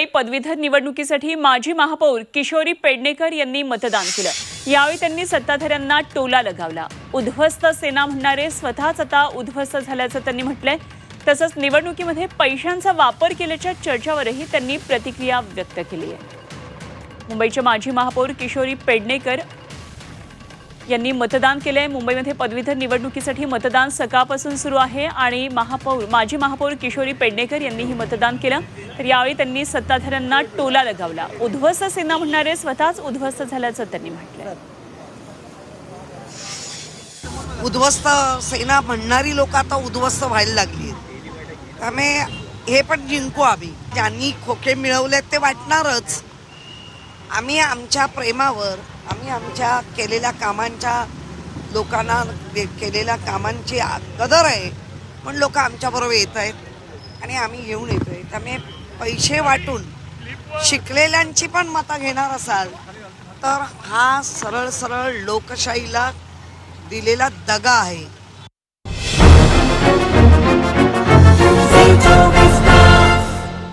मुंबई पदवीधर निवडणुकीसाठी माजी महापौर किशोरी पेडणेकर यांनी मतदान केलं. यावेळी त्यांनी सत्ताधाऱ्यांना टोला लगावला. उद्ध्वस्त सेना म्हणणारे स्वतःच आता उद्ध्वस्त झाल्याचं त्यांनी म्हटलंय. तसंच निवडणुकीमध्ये पैशांचा वापर केल्याच्या चर्चावरही त्यांनी प्रतिक्रिया व्यक्त केली आहे. मुंबईचे माजी महापौर किशोरी पेडणेकर यांनी मतदान केलंय. मुंबईमध्ये पदवीधर निवडणुकीसाठी मतदान सकाळपासून सुरू आहे आणि महापौर माजी महापौर किशोरी पेडणेकर यांनीही मतदान केलं. तर यावेळी त्यांनी सत्ताधाऱ्यांना टोला लगावला. उद्ध्वस्त सेना म्हणणारे स्वतःच उद्ध्वस्त झाल्याचं त्यांनी म्हटलं उद्ध्वस्त सेना म्हणणारी लोक आता उद्ध्वस्त व्हायला लागली त्यामुळे हे पण जिंकू आम्ही. ज्यांनी खोके मिळवले ते वाटणारच. आम्ही आमच्या प्रेमावर आम्ही आमच्या केलेल्या कामांच्या लोकांना दे- केलेल्या कामांची कदर आहे पण लोक आमच्याबरोबर येत आहेत आणि आम्ही घेऊन आहे त्यामुळे पैसे वाटून शिकलेल्यांची पण मतं घेणार असाल तर हा सरळ सरळ लोकशाहीला दिलेला दगा आहे.